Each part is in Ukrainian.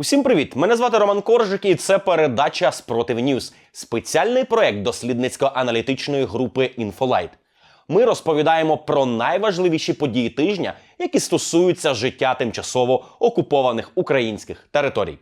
Усім привіт! Мене звати Роман Коржик, і це передача Спротив Ньюз, спеціальний проект дослідницько-аналітичної групи Інфолайт. Ми розповідаємо про найважливіші події тижня, які стосуються життя тимчасово окупованих українських територій.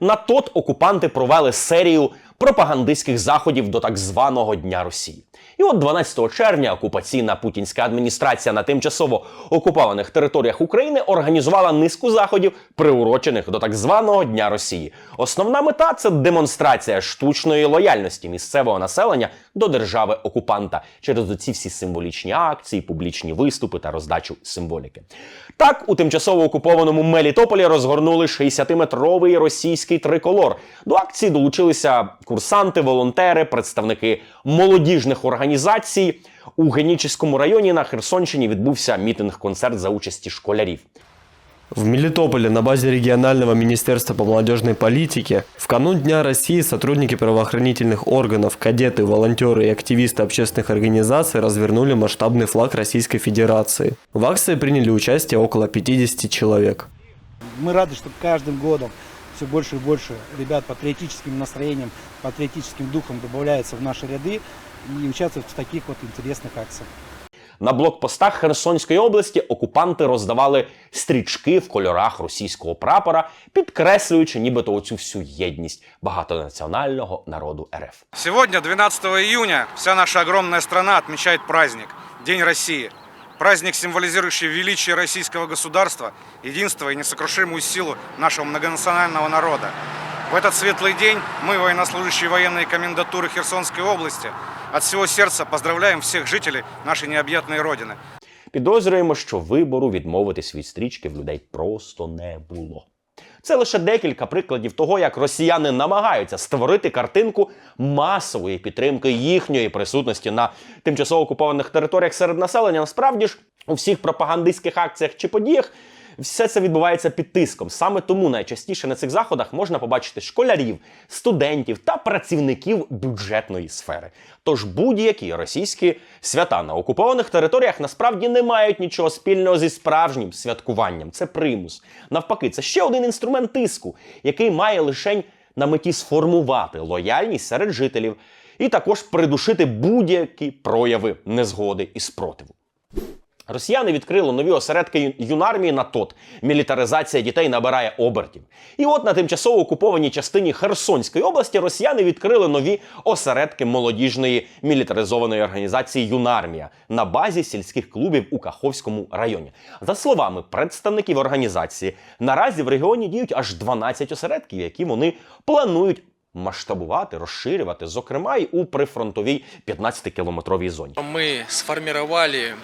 На тот окупанти провели серію пропагандистських заходів до так званого Дня Росії. І от 12 червня окупаційна путінська адміністрація на тимчасово окупованих територіях України організувала низку заходів, приурочених до так званого Дня Росії. Основна мета це демонстрація штучної лояльності місцевого населення до держави окупанта через оці всі символічні акції, публічні виступи та роздачу символіки. Так, у тимчасово окупованому Мелітополі розгорнули 60-метровий російський триколор. До акції долучилися курсанти, волонтери, представники молодіжних організацій. У Генічеському районі на Херсонщині відбувся мітинг-концерт за участі школярів. В Мелитополе на базе регионального министерства по молодежной политике в канун Дня России сотрудники правоохранительных органов, кадеты, волонтеры и активисты общественных организаций развернули масштабный флаг Российской Федерации. В акции приняли участие около 50 человек. Мы рады, что каждым годом все больше и больше ребят патриотическим настроением, патриотическим духом добавляются в наши ряды и участвуют в таких вот интересных акциях. На блокпостах Херсонської області окупанти роздавали стрічки в кольорах російського прапора, підкреслюючи нібито оцю всю єдність багатонаціонального народу РФ. Сегодня, 12 июня, вся наша огромная страна отмечает праздник – День России. Праздник, символизирующий величие российского государства, единство и несокрушимую силу нашего многонационального народа. В этот светлый день мы, военнослужащие военной комендатуры Херсонской области, от всего сердца поздравляем всех жителей нашей необъятной Родины. Підозрюємо, що вибору відмовитись від стрічки в людей просто не було. Це лише декілька прикладів того, як росіяни намагаються створити картинку масової підтримки їхньої присутності на тимчасово окупованих територіях серед населення. Насправді ж у всіх пропагандистських акціях чи подіях все це відбувається під тиском. Саме тому найчастіше на цих заходах можна побачити школярів, студентів та працівників бюджетної сфери. Тож будь-які російські свята на окупованих територіях насправді не мають нічого спільного зі справжнім святкуванням. Це примус. Навпаки, це ще один інструмент тиску, який має лишень на меті сформувати лояльність серед жителів і також придушити будь-які прояви незгоди і спротиву. Росіяни відкрили нові осередки юнармії на ТОТ. Мілітаризація дітей набирає обертів. І от на тимчасово окупованій частині Херсонської області росіяни відкрили нові осередки молодіжної мілітаризованої організації Юнармія на базі сільських клубів у Каховському районі. За словами представників організації, наразі в регіоні діють аж 12 осередків, які вони планують масштабувати, розширювати, зокрема й у прифронтовій 15-кілометровій зоні. Мы сформировали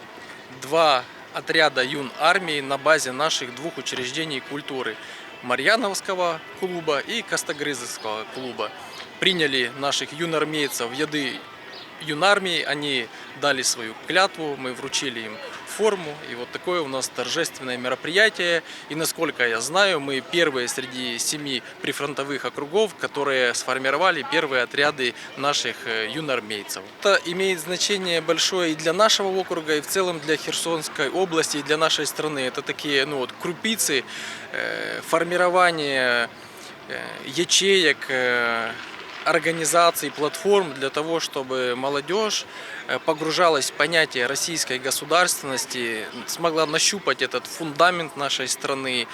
два отряда юн армии на базе наших двух учреждений культуры Марьяновского клуба и Костогрызовского клуба. Приняли наших юнармейцев в яды юнармии, они дали свою клятву, мы вручили им форму, и вот такое у нас торжественное мероприятие. И насколько я знаю, мы первые среди семи прифронтовых округов, которые сформировали первые отряды наших э, юнармейцев. Это имеет значение большое и для нашего округа, и в целом для Херсонской области, и для нашей страны. Это такие ну, вот, крупицы э, формирования э, ячеек, э, организаций, платформ для того, чтобы молодежь э, погружалась в понятие российской государственности, смогла нащупать этот фундамент нашей страны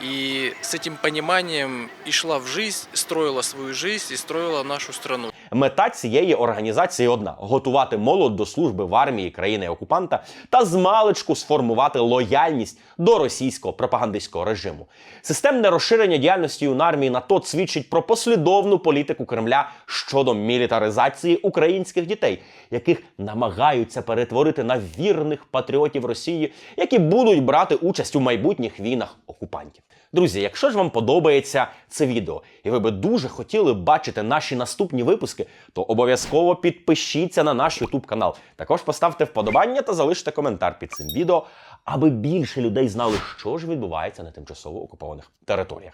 и с этим пониманием и шла в жизнь, строила свою жизнь и строила нашу страну. Мета цієї організації одна: готувати молодь до служби в армії країни-окупанта та змалечку сформувати лояльність до російського пропагандистського режиму. Системне розширення діяльності юнармії на ТОТ свідчить про послідовну політику Кремля щодо мілітаризації українських дітей, яких намагаються перетворити на вірних патріотів Росії, які будуть брати участь у майбутніх війнах окупантів. Друзі, якщо ж вам подобається це відео, і ви би дуже хотіли бачити наші наступні випуски, то обов'язково підпишіться на наш YouTube канал. Також поставте вподобання та залиште коментар під цим відео, аби більше людей знали, що ж відбувається на тимчасово окупованих територіях.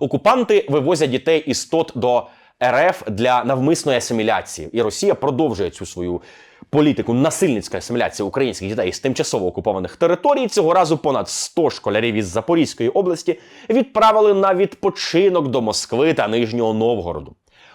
Окупанти вивозять дітей із ТОТ до РФ для навмисної асиміляції, і Росія продовжує цю свою політику насильницької асиміляції українських дітей з тимчасово окупованих територій, цього разу понад 100 школярів із Запорізької області відправили на відпочинок до Москви та Нижнього Новгороду.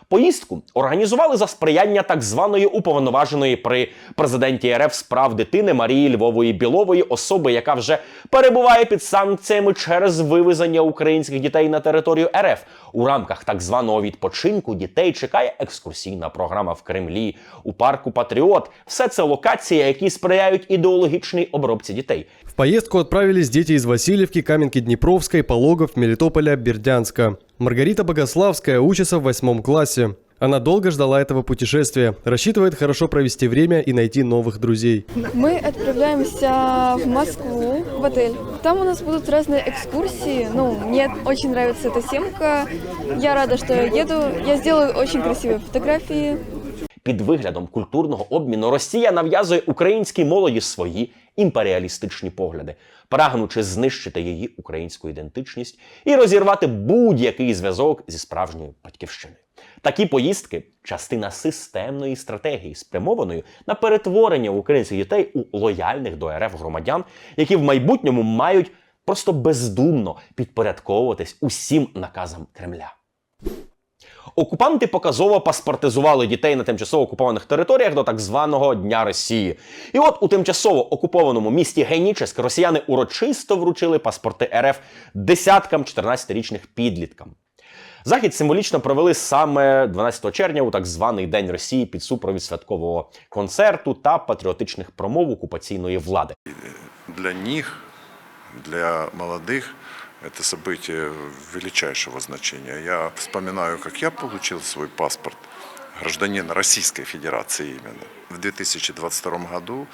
Поїздку організували за сприяння так званої уповноваженої при президенті РФ справ дитини Марії Львової Білової особи, яка вже перебуває під санкціями через вивезення українських дітей на територію РФ. У рамках так званого відпочинку дітей чекає екскурсійна програма в Кремлі, у парку Патріот. Все це локації, які сприяють ідеологічній обробці дітей. В поездку отправились дети из Васильевки, Каменки-Днепровской, Пологов, Мелитополя, Бердянска. Маргарита Богославская учится в восьмом классе. Она долго ждала этого путешествия, рассчитывает хорошо провести время и найти новых друзей. Мы отправляемся в Москву, в отель. Там у нас будут разные экскурсии. Ну, мне очень нравится эта семка. Я рада, что я еду. Я сделаю очень красивые фотографии. Під виглядом культурного обміну Росія нав'язує українській молоді свої імперіалістичні погляди, прагнучи знищити її українську ідентичність і розірвати будь-який зв'язок зі справжньою батьківщиною. Такі поїздки частина системної стратегії, спрямованої на перетворення українських дітей у лояльних до РФ громадян, які в майбутньому мають просто бездумно підпорядковуватись усім наказам Кремля. Окупанти показово паспортизували дітей на тимчасово окупованих територіях до так званого Дня Росії. І от у тимчасово окупованому місті Генічеськ росіяни урочисто вручили паспорти РФ десяткам 14-річних підліткам. Захід символічно провели саме 12 червня у так званий День Росії під супровід святкового концерту та патріотичних промов окупаційної влади. для них, для молодых, это событие величайшего значения. Я вспоминаю, как я получил свой паспорт гражданина Российской Федерации именно. В 2022 году,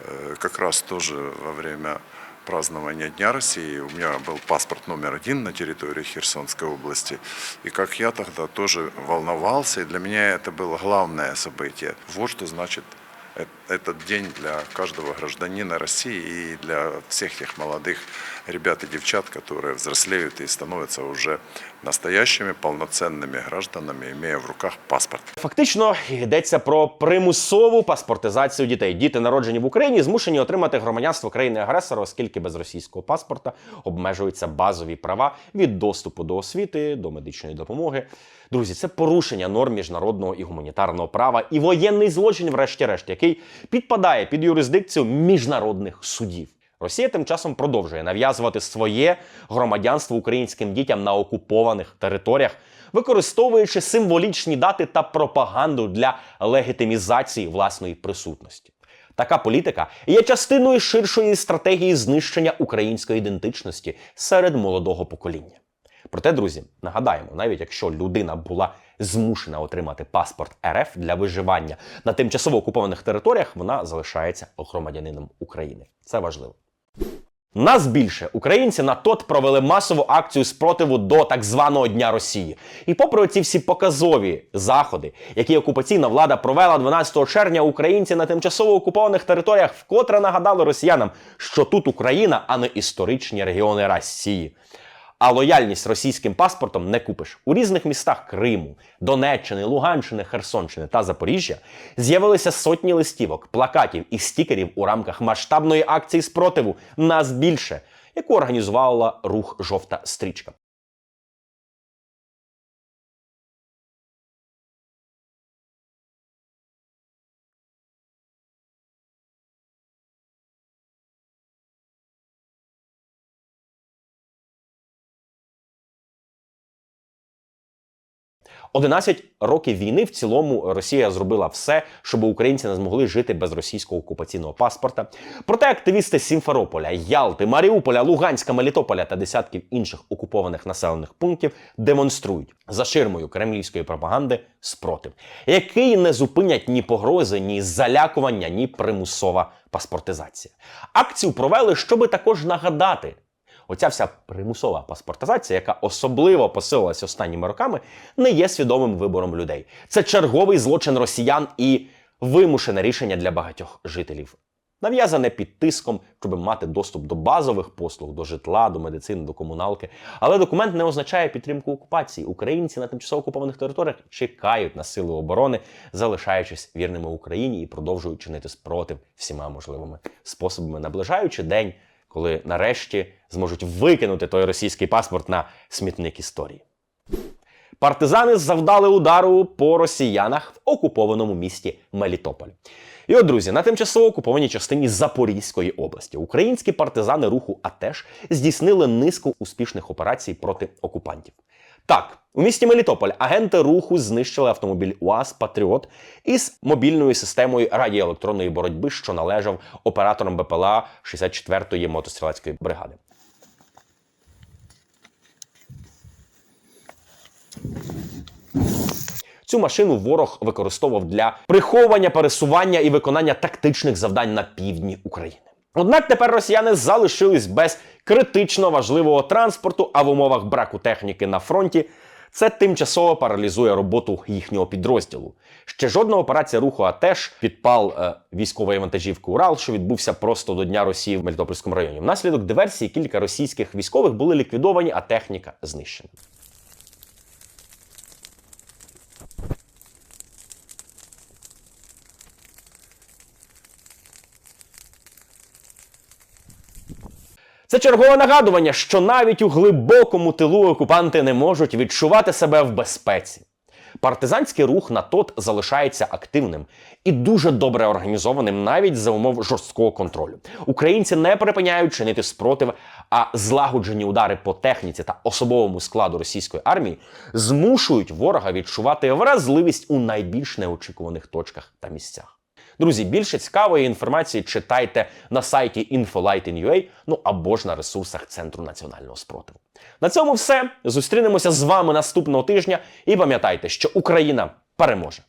э, как раз тоже во время празднования Дня России, у меня был паспорт номер один на территории Херсонской области. И как я тогда тоже волновался, и для меня это было главное событие. Вот что значит этот день для каждого гражданина России и для всех тех молодых ребят и девчат, которые взрослеют и становятся уже настоящими полноценными гражданами, имея в руках паспорт. Фактично йдеться про примусову паспортизацію дітей. Діти, народжені в Україні, змушені отримати громадянство країни-агресора, оскільки без російського паспорта обмежуються базові права від доступу до освіти, до медичної допомоги. Друзі, це порушення норм міжнародного і гуманітарного права і воєнний злочин, врешті-решт, який підпадає під юрисдикцію міжнародних судів. Росія тим часом продовжує нав'язувати своє громадянство українським дітям на окупованих територіях, використовуючи символічні дати та пропаганду для легітимізації власної присутності. Така політика є частиною ширшої стратегії знищення української ідентичності серед молодого покоління. Проте, друзі, нагадаємо, навіть якщо людина була змушена отримати паспорт РФ для виживання на тимчасово окупованих територіях, вона залишається громадянином України. Це важливо. Нас більше українці на тот провели масову акцію спротиву до так званого Дня Росії. І попри ці всі показові заходи, які окупаційна влада провела 12 червня, українці на тимчасово окупованих територіях вкотре нагадали росіянам, що тут Україна, а не історичні регіони Росії. А лояльність російським паспортом не купиш. У різних містах Криму, Донеччини, Луганщини, Херсонщини та Запоріжжя з'явилися сотні листівок, плакатів і стікерів у рамках масштабної акції спротиву Нас більше, яку організувала рух Жовта стрічка. Одинадцять років війни в цілому Росія зробила все, щоб українці не змогли жити без російського окупаційного паспорта. Проте активісти Сімферополя, Ялти, Маріуполя, Луганська, Мелітополя та десятків інших окупованих населених пунктів демонструють за ширмою кремлівської пропаганди спротив, який не зупинять ні погрози, ні залякування, ні примусова паспортизація. Акцію провели, щоби також нагадати. Оця вся примусова паспортизація, яка особливо посилилася останніми роками, не є свідомим вибором людей. Це черговий злочин росіян і вимушене рішення для багатьох жителів нав'язане під тиском, щоб мати доступ до базових послуг, до житла, до медицини, до комуналки. Але документ не означає підтримку окупації. Українці на тимчасово окупованих територіях чекають на сили оборони, залишаючись вірними Україні і продовжують чинити спротив всіма можливими способами, наближаючи день, коли нарешті зможуть викинути той російський паспорт на смітник історії. Партизани завдали удару по росіянах в окупованому місті Мелітополь. І от, друзі, на тимчасово окупованій частині Запорізької області українські партизани руху АТЕШ здійснили низку успішних операцій проти окупантів. Так, у місті Мелітополь агенти руху знищили автомобіль УАЗ Патріот із мобільною системою радіоелектронної боротьби, що належав операторам БПЛА 64-ї мотострілецької бригади. Цю машину ворог використовував для приховування, пересування і виконання тактичних завдань на півдні України. Однак тепер росіяни залишились без критично важливого транспорту, а в умовах браку техніки на фронті це тимчасово паралізує роботу їхнього підрозділу. Ще жодна операція руху АТЕШ підпал е, військової вантажівки Урал, що відбувся просто до Дня Росії в Мелітопольському районі. Внаслідок диверсії кілька російських військових були ліквідовані, а техніка знищена. Це чергове нагадування, що навіть у глибокому тилу окупанти не можуть відчувати себе в безпеці. Партизанський рух на ТОТ залишається активним і дуже добре організованим навіть за умов жорсткого контролю. Українці не припиняють чинити спротив, а злагоджені удари по техніці та особовому складу російської армії змушують ворога відчувати вразливість у найбільш неочікуваних точках та місцях. Друзі, більше цікавої інформації читайте на сайті infolight.in.ua, ну або ж на ресурсах Центру національного спротиву. На цьому все. Зустрінемося з вами наступного тижня і пам'ятайте, що Україна переможе.